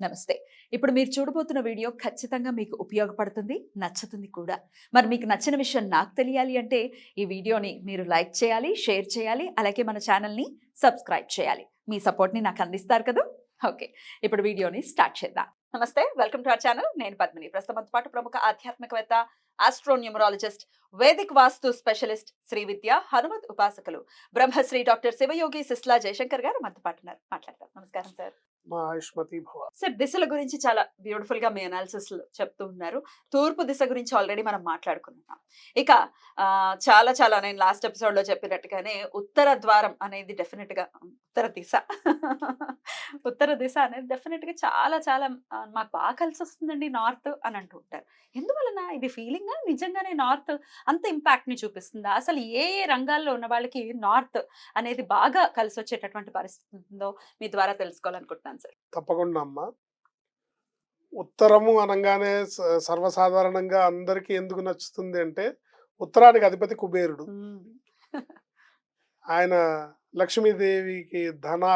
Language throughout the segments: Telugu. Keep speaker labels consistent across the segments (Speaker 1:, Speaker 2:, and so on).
Speaker 1: నమస్తే. ఇప్పుడు మీరు చూడబోతున్న వీడియో ఖచ్చితంగా మీకు ఉపయోగపడుతుంది నచ్చుతుంది కూడా. మరి మీకు నచ్చిన విషయం నాకు తెలియాలి అంటే ఈ వీడియోని మీరు లైక్ చేయాలి షేర్ చేయాలి అలాగే మన ఛానల్ని సబ్స్క్రైబ్ చేయాలి. మీ సపోర్ట్ని నాకు అందిస్తారు కదా? ఓకే. ఇప్పుడు వీడియోని స్టార్ట్ చేద్దాం. నమస్తే వెల్కమ్ టు అవర్ ఛానల్. నేను పద్మిని. ప్రస్తుతంతో పాటు ప్రముఖ ఆధ్యాత్మికవేత్త astronumerologist Vedic vastu specialist Sri Vidya Hanumath ఉపాసకులు బ్రహ్మశ్రీ డాక్టర్ శివయోగి సిస్లా జయశంకర్ గారు మనతో పాటు మాట్లాడతారు నమస్కారం సార్.
Speaker 2: మా ఆయుష్మతి భవ.
Speaker 1: సార్ దిశల గురించి చాలా బ్యూటిఫుల్గా మీ అనాలిసిస్ చెప్తూ ఉన్నారు. తూర్పు దిశ గురించి ఆల్రెడీ మనం మాట్లాడుకున్నాం. ఇక ఆ, చాలా చాలా నేను లాస్ట్ ఎపిసోడ్లో చెప్పినట్టుగానే ఉత్తర ద్వారం అనేది డెఫినెట్గా ఉత్తర దిశ. ఉత్తర దిశ అనేది డెఫినెట్గా చాలా చాలా మాకు బాగా కలిసి వస్తుందండి నార్త్ అని అంటూ ఉంటారు. ఎందువలన ఇది ఫీలింగ్? నిజంగానే నార్త్ అంత ఇంపాక్ట్ని చూపిస్తుందా? అసలు ఏ ఏ రంగాల్లో ఉన్న వాళ్ళకి నార్త్ అనేది బాగా కలిసి వచ్చేటటువంటి పరిస్థితి ఉందో మీ ద్వారా తెలుసుకోవాలనుకుంటున్నాను సార్.
Speaker 2: తప్పకుండా అమ్మ. ఉత్తరము అనగానే సర్వసాధారణంగా అందరికీ ఎందుకు నచ్చుతుంది అంటే ఉత్తరానికి అధిపతి కుబేరుడు. ఆయన లక్ష్మీదేవికి ధనా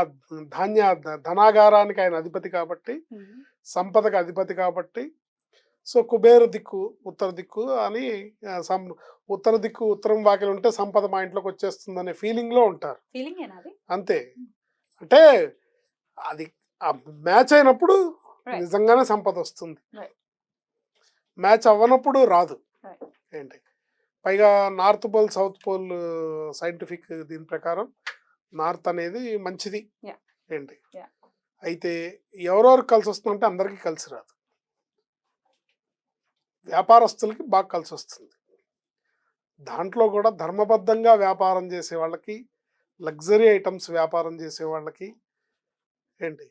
Speaker 2: ధాన్య ధనాగారానికి ఆయన అధిపతి కాబట్టి సంపదకు అధిపతి కాబట్టి సో కుబేరు దిక్కు ఉత్తర దిక్కు అని సం ఉత్తర దిక్కు ఉత్తరం వాకిలి ఉంటే సంపద మా ఇంట్లోకి వచ్చేస్తుంది అనే ఫీలింగ్లో ఉంటారు అంతే. అంటే అది మ్యాచ్ అయినప్పుడు. నిజంగానే సంపద వస్తుంది. మ్యాచ్ అవ్వనప్పుడు రాదు. ఏంటి? పైగా north pole south pole scientific దీని ప్రకారం నార్త్ అనేది మంచిది. ఏంటి. అయితే ఎవరెవరు కలిసి వస్తుందంటే అందరికీ కలిసి రాదు వ్యాపారస్తులకి బాగా కలిసి వస్తుంది దాంట్లో కూడా ధర్మబద్ధంగా వ్యాపారం చేసే వాళ్ళకి లగ్జరీ ఐటమ్స్ వ్యాపారం చేసే వాళ్ళకి ఏంటి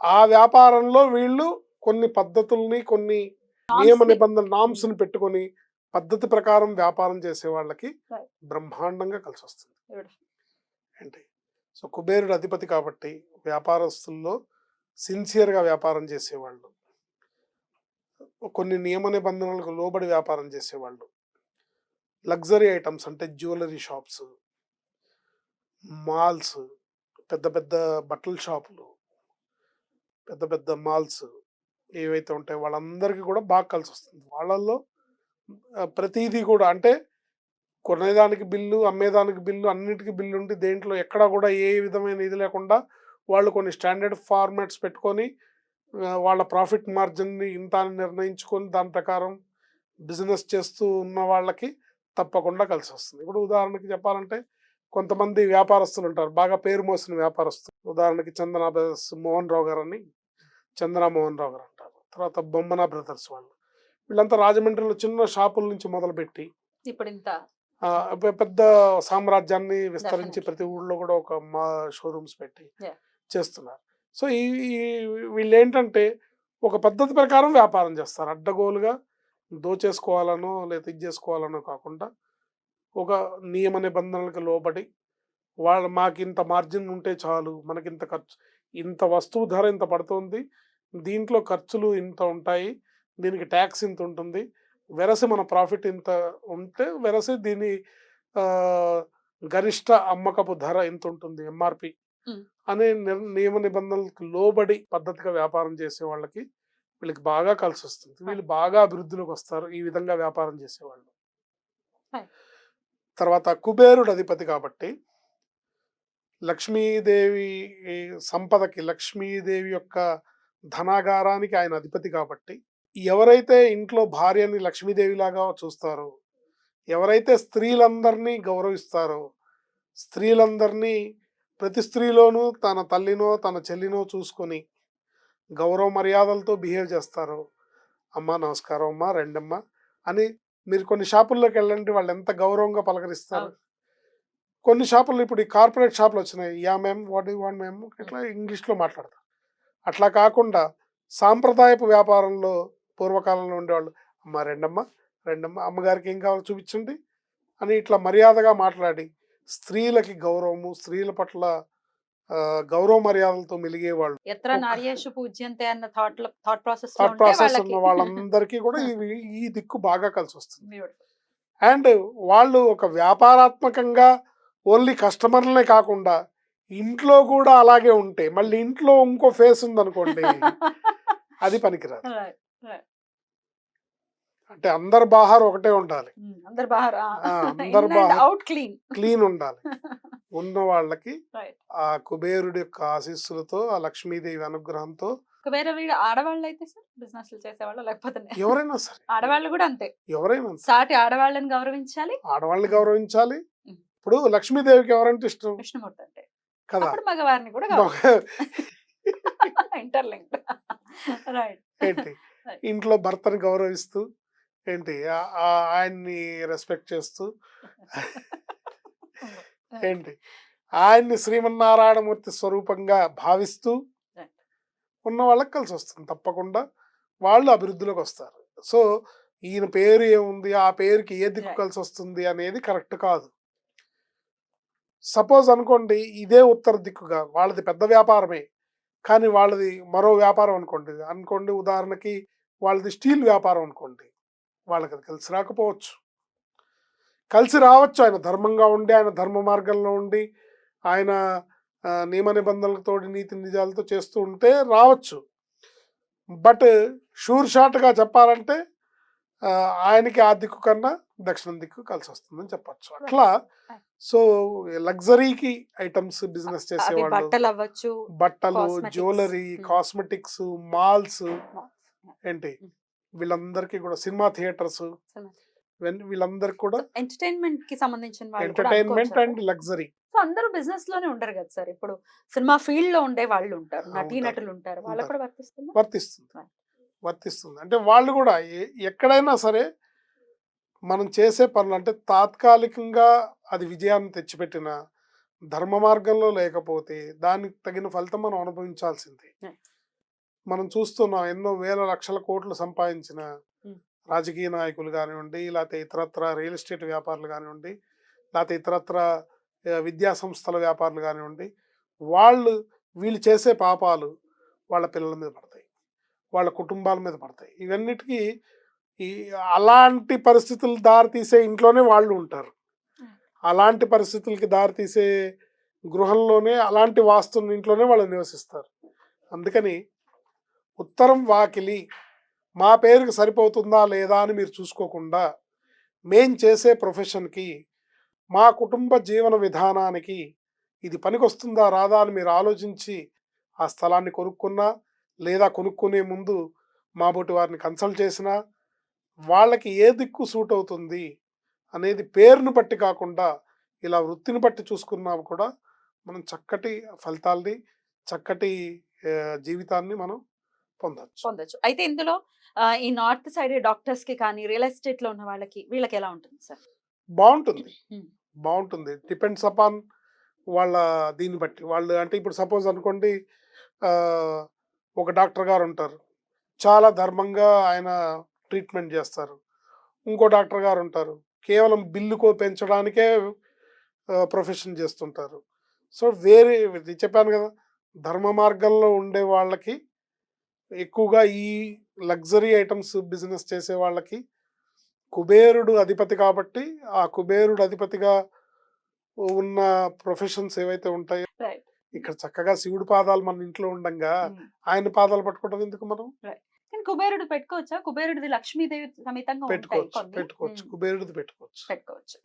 Speaker 2: ఆ వ్యాపారంలో వీళ్ళు కొన్ని పద్ధతుల్ని కొన్ని నియమ నిబంధన నామ్స్ని పెట్టుకొని పద్ధతి ప్రకారం వ్యాపారం చేసే వాళ్ళకి. బ్రహ్మాండంగా కలిసి వస్తుంది. ఏంటి సో కుబేరుడు అధిపతి కాబట్టి వ్యాపారస్తుల్లో సిన్సియర్గా వ్యాపారం చేసేవాళ్ళు. కొన్ని నియమ నిబంధనలకు లోబడి వ్యాపారం చేసేవాళ్ళు. లగ్జరీ ఐటమ్స్ అంటే జ్యువెలరీ షాప్స్ మాల్స్ పెద్ద పెద్ద బట్టల షాపులు పెద్ద పెద్ద మాల్స్ ఏవైతే ఉంటాయో వాళ్ళందరికీ కూడా బాగా కలిసి వస్తుంది వాళ్ళల్లో ప్రతీది ప్రతిదీ కూడా అంటే కొనేదానికి బిల్లు అమ్మేదానికి బిల్లు అన్నిటికీ బిల్లు ఉండి దేంట్లో ఎక్కడా కూడా ఏ విధమైన ఇది లేకుండా వాళ్ళు కొన్ని స్టాండర్డ్ ఫార్మాట్స్ పెట్టుకొని వాళ్ళ ప్రాఫిట్ మార్జిన్ని ఇంత అని నిర్ణయించుకొని దాని ప్రకారం బిజినెస్ చేస్తూ ఉన్న వాళ్ళకి తప్పకుండా కలిసి వస్తుంది. ఇప్పుడు ఉదాహరణకి చెప్పాలంటే కొంతమంది వ్యాపారస్తులు ఉంటారు. బాగా పేరు మోసిన వ్యాపారస్తులు. ఉదాహరణకి చందన బ్రదర్స్ మోహన్ రావు గారు అని చందన మోహన్ రావు గారు అంటారు. తర్వాత బొమ్మన బ్రదర్స్ వాళ్ళు. వీళ్ళంతా రాజమండ్రిలో చిన్న షాపుల నుంచి మొదలుపెట్టి
Speaker 1: ఇప్పుడు ఇంత
Speaker 2: పెద్ద సామ్రాజ్యాన్ని విస్తరించి. ప్రతి ఊళ్ళో కూడా ఒక మా షోరూమ్స్ పెట్టి. చేస్తున్నారు సో ఈ ఈ- వీళ్ళు ఏంటంటే ఒక పద్ధతి ప్రకారం వ్యాపారం చేస్తారు అడ్డగోలుగా దోచేసుకోవాలనో లేదా ఇది చేసుకోవాలనో కాకుండా ఒక నియమ నిబంధనలకు లోబడి వాళ్ళ మాకు ఇంత మార్జిన్ ఉంటే చాలు మనకి ఇంత ఖర్చు ఇంత వస్తువు ధర ఇంత పడుతుంది దీంట్లో ఖర్చులు ఇంత ఉంటాయి దీనికి ట్యాక్స్ ఇంత ఉంటుంది వెరసి మన ప్రాఫిట్ ఇంత ఉంటే వెరసి దీని గరిష్ట అమ్మకపు ధర ఇంత ఉంటుంది ఎంఆర్పి. అనే నియమ నిబంధనలకు లోబడి పద్ధతిగా వ్యాపారం చేసే వాళ్ళకి వీళ్ళకి బాగా కలిసి వస్తుంది వీళ్ళు బాగా అభివృద్ధిలోకి వస్తారు ఈ విధంగా వ్యాపారం చేసేవాళ్ళు. తర్వాత కుబేరుడు అధిపతి కాబట్టి లక్ష్మీదేవి సంపదకి లక్ష్మీదేవి యొక్క ధనాగారానికి ఆయన అధిపతి కాబట్టి ఎవరైతే ఇంట్లో భార్యని లక్ష్మీదేవిలాగా చూస్తారో ఎవరైతే స్త్రీలందరినీ గౌరవిస్తారో స్త్రీలందరినీ ప్రతి స్త్రీలోనూ తన తల్లినో తన చెల్లినో చూసుకొని గౌరవ మర్యాదలతో బిహేవ్ చేస్తారో అమ్మ నమస్కారం అమ్మా రెండమ్మ అని మీరు కొన్ని షాపుల్లోకి వెళ్ళండి వాళ్ళు ఎంత గౌరవంగా పలకరిస్తారు. కొన్ని షాపుల్లో ఇప్పుడు ఈ కార్పొరేట్ షాపులు వచ్చినాయి. యా మేము వాట్ యూ వాంట్ మేము ఇట్లా ఇంగ్లీష్లో మాట్లాడతారు. అట్లా కాకుండా సాంప్రదాయపు వ్యాపారంలో పూర్వకాలంలో ఉండేవాళ్ళు అమ్మ రెండమ్మ రెండమ్మ అమ్మగారికి ఏం కావాలో చూపించండి అని ఇట్లా మర్యాదగా మాట్లాడి స్త్రీలకి గౌరవము స్త్రీల పట్ల గౌరవ మర్యాదలతో మెలిగేవాళ్ళు.
Speaker 1: అన్న థాట్ థాట్ ప్రాసెస్
Speaker 2: ఉన్న వాళ్ళందరికీ కూడా ఈ ఈ దిక్కు బాగా కలిసి వస్తుంది అండ్ వాళ్ళు ఒక వ్యాపారాత్మకంగా ఓన్లీ కస్టమర్లనే కాకుండా ఇంట్లో కూడా అలాగే ఉంటే మళ్ళీ ఇంట్లో ఇంకో ఫేస్ ఉందనుకోండి అది పనికిరాదు. అంటే అందరు బాహార్ ఒకటే ఉండాలి.
Speaker 1: అందరు
Speaker 2: ఆ, అందరు
Speaker 1: అవుట్ క్లీన్.
Speaker 2: క్లీన్ ఉండాలి. ఉన్న వాళ్ళకి. ఆ కుబేరుడి యొక్క ఆశీస్సులతో ఆ లక్ష్మీదేవి అనుగ్రహంతో
Speaker 1: వీడు ఆడవాళ్ళు అయితే సార్ బిజినెస్ చేసేవాళ్ళు లేకపోతే
Speaker 2: ఎవరైనా సరే.
Speaker 1: ఆడవాళ్ళు కూడా అంతే.
Speaker 2: ఎవరైనా.
Speaker 1: సాటి ఆడవాళ్ళని గౌరవించాలి.
Speaker 2: ఆడవాళ్ళని గౌరవించాలి. ఇప్పుడు లక్ష్మీదేవికి ఎవరంటే ఇష్టం?
Speaker 1: విష్ణుమూర్తి అంటే
Speaker 2: కదా
Speaker 1: మగవారిని కూడా ఇంటర్లింక్ రైట్.
Speaker 2: ఏంటి? ఇంట్లో భర్తని గౌరవిస్తూ ఏంటి? ఆయన్ని రెస్పెక్ట్ చేస్తూ ఏంటి? ఆయన్ని శ్రీమన్నారాయణమూర్తి స్వరూపంగా భావిస్తూ. ఉన్న వాళ్ళకి కలిసి వస్తుంది. తప్పకుండా వాళ్ళు అభివృద్ధిలోకి వస్తారు. సో ఈయన పేరు ఏముంది? ఆ పేరుకి ఏ దిక్కు. కలిసి వస్తుంది అనేది కరెక్ట్ కాదు. సపోజ్ అనుకోండి ఇదే ఉత్తర దిక్కుగా వాళ్ళది పెద్ద వ్యాపారమే. కానీ వాళ్ళది మరో వ్యాపారం అనుకోండి. అనుకోండి ఉదాహరణకి వాళ్ళది స్టీల్ వ్యాపారం అనుకోండి. వాళ్ళకి అది కలిసి రాకపోవచ్చు కలిసి రావచ్చు ఆయన ధర్మంగా ఉండి ఆయన ధర్మ మార్గంలో ఉండి ఆయన నియమ నిబంధనలతో నీతి నిజాలతో చేస్తూ ఉంటే రావచ్చు బట్ షూర్ షాట్గా చెప్పాలంటే ఆయనకి ఆ దిక్కు కన్నా దక్షిణం దిక్కు కలిసి వస్తుందని చెప్పచ్చు అట్లా సో లగ్జరీకి ఐటమ్స్ బిజినెస్ చేసేవాళ్ళు
Speaker 1: బట్టలు అవ్వచ్చు
Speaker 2: బట్టలు
Speaker 1: Cosmetics.
Speaker 2: జ్యువెలరీ. కాస్మెటిక్స్ మాల్స్ ఏంటి. వీళ్ళందరికీ కూడా సినిమా థియేటర్స్ వీళ్ళందరికీ కూడా
Speaker 1: ఎంటర్టైన్మెంట్కి సంబంధించిన
Speaker 2: ఎంటర్టైన్మెంట్? అండ్ లగ్జరీ
Speaker 1: సో అందరూ బిజినెస్లోనే ఉండరు కదా సార్ ఇప్పుడు సినిమా ఫీల్డ్లో ఉండే వాళ్ళు ఉంటారు నటీ. నటులు ఉంటారు వాళ్ళకి. కూడా వర్తిస్తుంది
Speaker 2: వర్తిస్తుంది. వర్తిస్తుంది అంటే వాళ్ళు కూడా ఎక్కడైనా సరే మనం చేసే పనులు అంటే తాత్కాలికంగా అది విజయాన్ని తెచ్చిపెట్టిన ధర్మ మార్గంలో లేకపోతే దానికి తగిన ఫలితం మనం అనుభవించాల్సిందే. మనం చూస్తున్నాం ఎన్నో వేల లక్షల కోట్లు సంపాదించిన. రాజకీయ నాయకులు కానివ్వండి లేకపోతే ఇతరత్ర రియల్ ఎస్టేట్ వ్యాపారులు కానివ్వండి లేకపోతే ఇతరత్ర విద్యా సంస్థల వ్యాపారులు కానివ్వండి వాళ్ళు వీళ్ళు చేసే పాపాలు వాళ్ళ పిల్లల మీద పడతాయి. వాళ్ళ కుటుంబాల మీద పడతాయి. ఇవన్నిటికీ ఈ అలాంటి పరిస్థితులు దారితీసే ఇంట్లోనే వాళ్ళు ఉంటారు. అలాంటి పరిస్థితులకి దారితీసే గృహంలోనే అలాంటి వాస్తున్న ఇంట్లోనే వాళ్ళు నివసిస్తారు. అందుకని ఉత్తరం వాకిలి మా పేరుకి సరిపోతుందా లేదా అని మీరు చూసుకోకుండా మేం చేసే ప్రొఫెషన్కి మా కుటుంబ జీవన విధానానికి ఇది పనికొస్తుందా రాదా అని మీరు ఆలోచించి ఆ స్థలాన్ని కొనుక్కున్నా లేదా కొనుక్కునే ముందు మా బోటి వారిని కన్సల్ట్ చేసినా వాళ్ళకి ఏ దిక్కు సూట్ అవుతుంది అనేది పేరును బట్టి కాకుండా ఇలా వృత్తిని బట్టి చూసుకున్నా కూడా మనం చక్కటి ఫలితాల్ని చక్కటి జీవితాన్ని మనం పొందొచ్చు.
Speaker 1: పొందొచ్చు. అయితే ఇందులో ఈ నార్త్ సైడ్ డాక్టర్స్కి కానీ రియల్ ఎస్టేట్లో ఉన్న వాళ్ళకి వీళ్ళకి ఎలా ఉంటుంది సార్?
Speaker 2: బాగుంటుంది. బాగుంటుంది డిపెండ్స్ అపాన్ వాళ్ళ దీన్ని బట్టి. వాళ్ళు అంటే ఇప్పుడు సపోజ్ అనుకోండి ఒక డాక్టర్ గారు ఉంటారు. చాలా ధర్మంగా ఆయన ట్రీట్మెంట్ చేస్తారు. ఇంకో డాక్టర్ గారు ఉంటారు. కేవలం బిల్లుకో పెంచడానికే ప్రొఫెషన్ చేస్తుంటారు. సో వేరే చెప్పాను కదా ధర్మ మార్గంలో ఉండే వాళ్ళకి ఎక్కువగా ఈ లగ్జరీ ఐటమ్స్ బిజినెస్ చేసే వాళ్ళకి కుబేరుడు అధిపతి కాబట్టి ఆ కుబేరుడు అధిపతిగా ఉన్న ప్రొఫెషన్స్ ఏవైతే ఉంటాయో ఇక్కడ చక్కగా శివుడి పాదాలు మన ఇంట్లో ఉండంగా ఆయన పాదాలు పట్టుకోవడం ఎందుకు మనం?
Speaker 1: కుబేరుడు పెట్టుకోవచ్చా? కుబేరుడిది లక్ష్మీదేవి సమేతంగా
Speaker 2: పెట్టుకోవచ్చు. పెట్టుకోవచ్చు.
Speaker 1: ఉమ్,
Speaker 2: కుబేరుడిది పెట్టుకోవచ్చు.
Speaker 1: పెట్టుకోవచ్చు.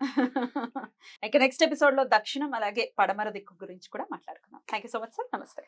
Speaker 1: ఇక నెక్స్ట్ ఎపిసోడ్లో దక్షిణం అలాగే పడమర దిక్కు గురించి కూడా మాట్లాడుకుందాం. Thank you so much sir నమస్తే